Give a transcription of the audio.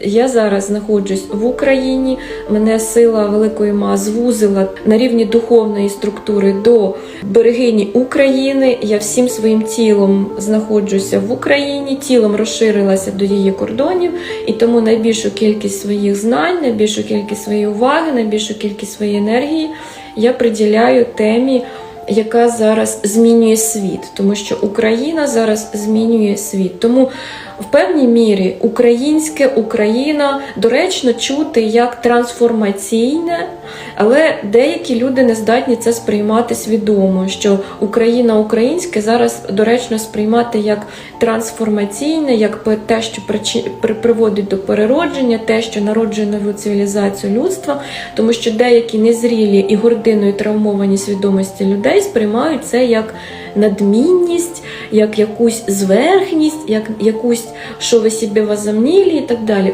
Я зараз знаходжусь в Україні. Мене сила великої ма звузила на рівні духовної структури до берегині України. Я всім своїм тілом знаходжуся в Україні, тілом розширилася до її кордонів, і тому найбільшу кількість своїх знань, найбільшу кількість своєї уваги, найбільшу кількість своєї енергії я приділяю темі. Яка зараз змінює світ, тому що Україна зараз змінює світ. Тому в певній мірі українське Україна доречно чути як трансформаційне, але деякі люди не здатні це сприймати свідомо, що Україна українське зараз доречно сприймати як трансформаційне, як те, що приводить до переродження, те, що народжує нову цивілізацію людства, тому що деякі незрілі і гординою травмовані свідомості людей сприймають це як надмінність, як якусь зверхність, як якусь, що ви собі возомнили і так далі.